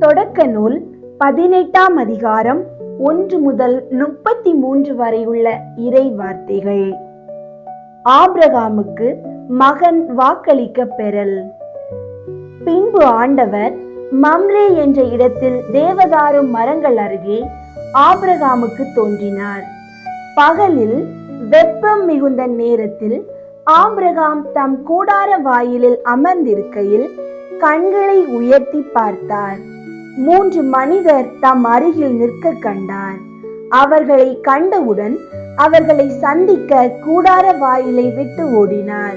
தொடக்க நூல் பதினெட்டாம் அதிகாரம் ஒன்று முதல் முப்பத்தி மூன்று வரை உள்ள இறை வார்த்தைகள். ஆபிரகாமுக்கு மகன் வாக்களிக்க பெறல். பின்பு ஆண்டவர் மம்ரே என்ற இடத்தில் தேவதாரு மரங்கள் அருகே ஆபிரகாமுக்கு தோன்றினார். பகலில் வெப்பம் மிகுந்த நேரத்தில் ஆபிரகாம் தம் கூடார வாயிலில் அமர்ந்திருக்கையில் கண்களை உயர்த்தி பார்த்தார். மூன்று மனிதர் தம் அருகில் நிற்க கண்டார். அவர்களை கண்டவுடன் அவர்களை சந்திக்க கூடார வாயிலை விட்டு ஓடினார்.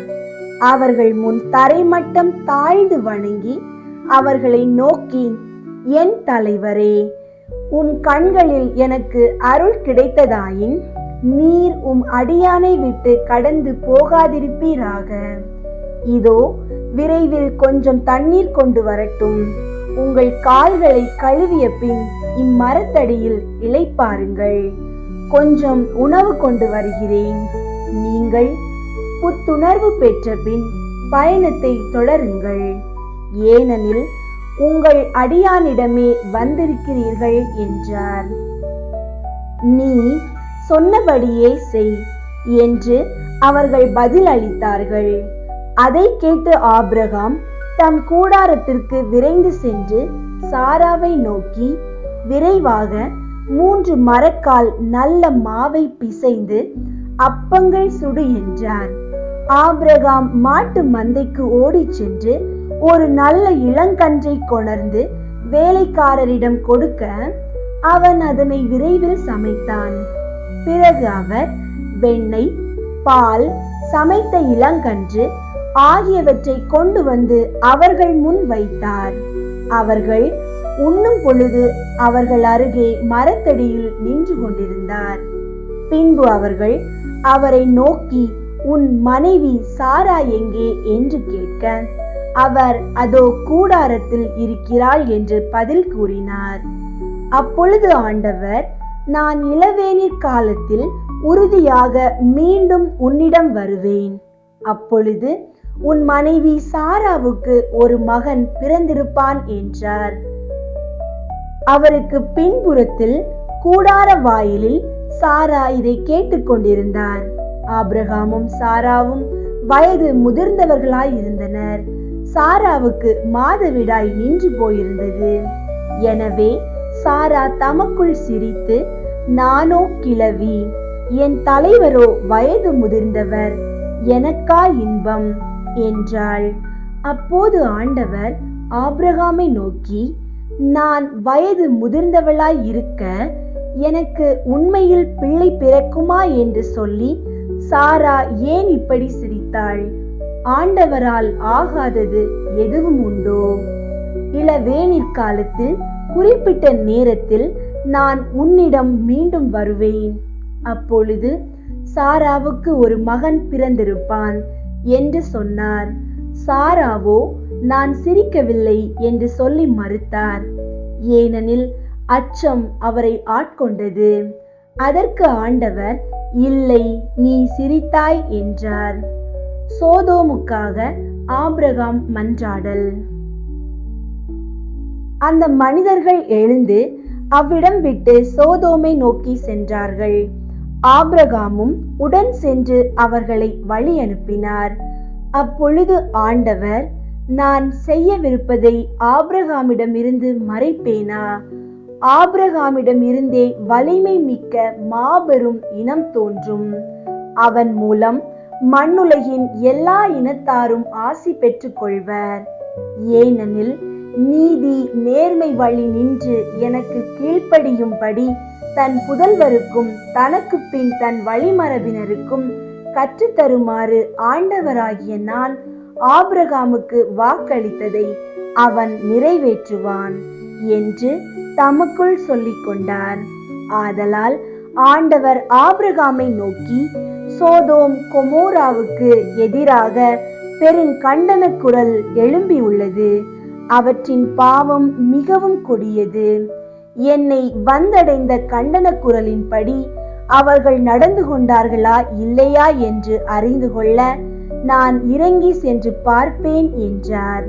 அவர்கள் முன் தரைமட்டம் தாழ்ந்து வணங்கி அவர்களை நோக்கி என் தலைவரே உம் கண்களில் எனக்கு அருள் கிடைத்ததாயின் நீர் உம் அடியானை விட்டு கடந்து போகாதிருப்பீராக. இதோ விரைவில் கொஞ்சம் தண்ணீர் கொண்டு வரட்டும். உங்கள் கால்களை கழுவிய பின் இம்மரத்தடியில் இளைப்பாருங்கள். கொஞ்சம் உணவு கொண்டு வருகிறேன். நீங்கள் புத்துணர்வு பெற்ற பின் பயணத்தை தொடருங்கள். ஏனெனில் உங்கள் அடியானிடமே வந்திருக்கிறீர்கள் என்றார். நீ சொன்னபடியே செய் என்று அவர்கள் பதில் அளித்தார்கள் அதை கேட்டு ஆப்ரகாம் தம் கூடாரத்திற்கு விரைந்து சென்று சாராவை நோக்கி விரைவாக மூன்று மரக்கால் நல்ல மாவை பிசைந்து அப்பங்கள் சுடு என்றார். ஆபிரகாம் மாட்டு மந்தைக்கு ஓடிச் சென்று ஒரு நல்ல இளங்கன்றை கொணர்ந்து வேலைக்காரரிடம் கொடுக்க அவன் அதனை விரைவில் சமைத்தான். பிறகு அவர் வெண்ணெய் பால் சமைத்த இளங்கன்று ஆகியவற்றை கொண்டு வந்து அவர்கள் முன் வைத்தார். அவர்கள் உண்ணும் பொழுது அவர்கள் அருகே மரத்தடியில் நின்று கொண்டிருந்தார். பின்பு அவர்கள் அவரை நோக்கி உன் மனைவி சாரா எங்கே? என்று கேட்க அவர் அதோ கூடாரத்தில் இருக்கிறாள் என்று பதில் கூறினார். அப்பொழுது ஆண்டவர் நான் இளவேனிற் காலத்தில் உறுதியாக மீண்டும் உன்னிடம் வருவேன். அப்பொழுது உன் மனைவி சாராவுக்கு ஒரு மகன் பிறந்திருப்பான் என்றார். அவருக்கு பின்புறத்தில் கூடார வாயிலில் சாரா இதை கேட்டுக்கொண்டிருந்தார் ஆப்ரஹாமும் சாராவும் வயது முதிர்ந்தவர்களாய் இருந்தனர். சாராவுக்கு மாதவிடாய் நின்று போயிருந்தது. எனவே சாரா தமக்குள் சிரித்து நானோ கிழவி என் தலைவரோ வயது முதிர்ந்தவர் எனக்கா இன்பம்? என்றாள். அப்போது ஆண்டவர் ஆபிரகாமை நோக்கி நான் வயது முதிர்ந்தவளாய் இருக்க எனக்கு உண்மையில் பிள்ளை பிறக்குமா? என்று சொல்லி சாரா ஏன் இப்படி சிரித்தாள்? ஆண்டவரால் ஆகாதது எதுவும் உண்டோ? இளவேனிற் காலத்தில் குறிப்பிட்ட நேரத்தில் நான் உன்னிடம் மீண்டும் வருவேன். அப்பொழுது சாராவுக்கு ஒரு மகன் பிறந்திருப்பான். என்று சொன்னார். சாராவோ நான் சிரிக்கவில்லை என்று சொல்லி மறுத்தார். ஏனெனில் அச்சம் அவரை ஆட்கொண்டது. அதற்கு ஆண்டவர் இல்லை நீ சிரித்தாய் என்றார். சோதோமுக்காக ஆபிரகாம் மன்றாடல். அந்த மனிதர்கள் எழுந்து அவ்விடம் விட்டு சோதோமை நோக்கி சென்றார்கள். ஆபிரகாமும் உடன் சென்று அவர்களை வழி அனுப்பினார் அப்பொழுது ஆண்டவர் நான் செய்யவிருப்பதை ஆபிரகாமிடமிருந்து மறைப்பேனா? ஆபிரகாமிடம் இருந்தே வலிமை மிக்க மாபெரும் இனம் தோன்றும். அவன் மூலம் மண்ணுலகின் எல்லா இனத்தாரும் ஆசி பெற்றுக் கொள்வர் ஏனெனில் நீதி நேர்மை வழி நின்று எனக்கு கீழ்ப்படியும்படி தன் புதல்வருக்கும் தனக்கு பின் தன் வழிமரபினருக்கும் கற்றுத்தருமாறு ஆண்டவராகிய நான் ஆபிரகாமுக்கு வாக்களித்ததை அவன் நிறைவேற்றுவான் என்று தமக்குள் சொல்லிக் கொண்டார். ஆதலால் ஆண்டவர் ஆபிரகாமை நோக்கி சோதோம் கொமோராவுக்கு எதிராக பெருங்கண்டன குரல் எழும்பியுள்ளது. அவற்றின் பாவம் மிகவும் கொடியது. என்னை வந்தடைந்த கண்டன குரலின்படி அவர்கள் நடந்து கொண்டார்களா இல்லையா என்று அறிந்து கொள்ள நான் இறங்கி சென்று பார்ப்பேன் என்றார்.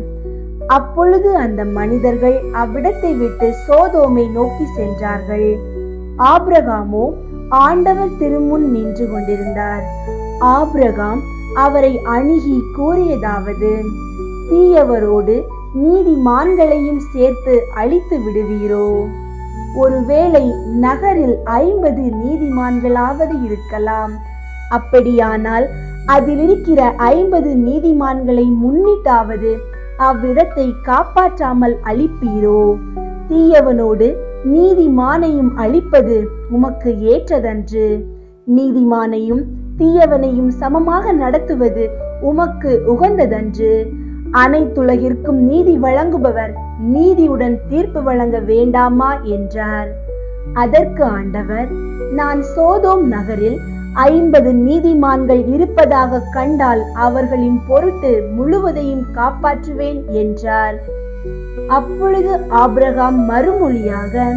அப்பொழுது அந்த மனிதர்கள் அவ்விடத்தை விட்டு சோதோமை நோக்கி சென்றார்கள். ஆப்ரகாமோ ஆண்டவர் திருமுன் நின்று கொண்டிருந்தார். ஆபிரகாம் அவரை அணுகி கூறியதாவது தீயவரோடு நீதிமான்களையும் சேர்த்து அழித்து விடுவீரோ? ஒருவேளை நகரில் ஐம்பது நீதிமான்களாவது இருக்கலாம். அப்படியானால் அதில் இருக்கிற ஐம்பது நீதிமான்களை முன்னிட்டாவது அவ்விடத்தை காப்பாற்றாமல் அழிப்பீரோ? தீயவனோடு நீதிமானையும் அழிப்பது உமக்கு ஏற்றதன்று. நீதிமானையும் தீயவனையும் சமமாக நடத்துவது உமக்கு உகந்ததன்று. அனைத்துலகிற்கும் நீதி வழங்குபவர் நீதியுடன் தீர்ப்பு வழங்க வேண்டாமா என்றார். அதற்கு ஆண்டவர் நான் சோதோம் நகரில் ஐம்பது நீதிமான்கள் இருப்பதாக கண்டால் அவர்களின் பொருட்டு முழுவதையும் காப்பாற்றுவேன் என்றார். அப்பொழுது ஆபிரகாம் மறுமொழியாக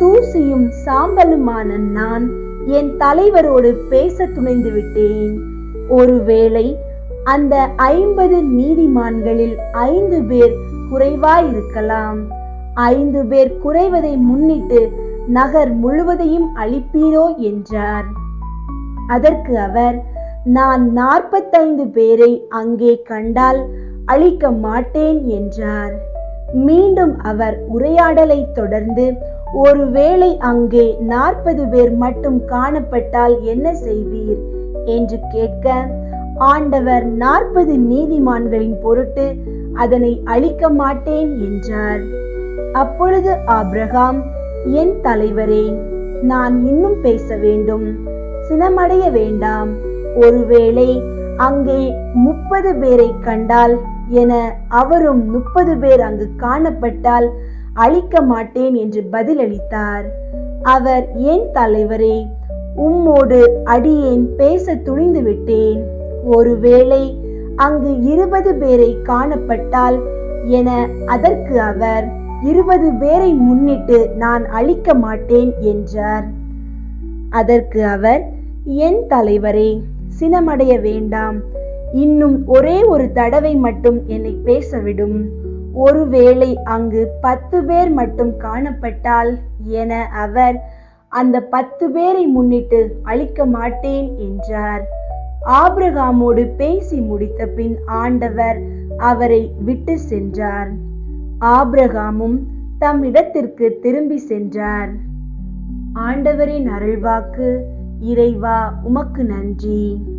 தூசியும் சாம்பலுமான நான் என் தலைவரோடு பேச துணைந்து விட்டேன். ஒருவேளை அந்த ஐம்பது நீதிமான்களில் ஐந்து பேர் குறைவாயிருக்கலாம். ஐந்து பேர் குறைவதை முன்னிட்டு நகர் முழுவதையும் அழிப்பீரோ என்றார். அதற்கு அவர் நான் நாற்பத்தைந்து பேரை அங்கே கண்டால் அழிக்க மாட்டேன் என்றார். மீண்டும் அவர் உரையாடலை தொடர்ந்து ஒருவேளை அங்கே நாற்பது பேர் மட்டும் காணப்பட்டால் என்ன செய்வீர்? என்று கேட்க ஆண்டவர் நாற்பது நீதிமான்களின் பொருட்டு அதனை அழிக்க மாட்டேன் என்றார். அப்பொழுது ஆப்ரகாம் என் தலைவரே நான் இன்னும் பேச வேண்டும். சினமடைய வேண்டாம். ஒருவேளை அங்கே முப்பது பேரை கண்டால் என அவரும் முப்பது பேர் அங்கு காணப்பட்டால் அழிக்க மாட்டேன் என்று பதிலளித்தார். அவர் என் தலைவரே உம்மோடு அடியேன் பேச துணிந்து விட்டேன் ஒருவேளை அங்கு இருபது பேரை காணப்பட்டால் என அதற்கு அவர் இருபது பேரை முன்னிட்டு நான் அழிக்க மாட்டேன் என்றார். அதற்கு அவர் என் தலைவரே சினமடைய வேண்டாம். இன்னும் ஒரே ஒரு தடவை மட்டும் என்னை பேசவிடும். ஒருவேளை அங்கு பத்து பேர் மட்டும் காணப்பட்டால் என அவர் அந்த பத்து பேரை முன்னிட்டு அழிக்க மாட்டேன் என்றார். ஆபிரகாமோடு பேசி முடித்த பின் ஆண்டவர் அவரை விட்டு சென்றார். ஆபிரகாமும் தம் இடத்திற்கு திரும்பி சென்றார். ஆண்டவரின் அருள்வாக்கு இறைவா உமக்கு நன்றி.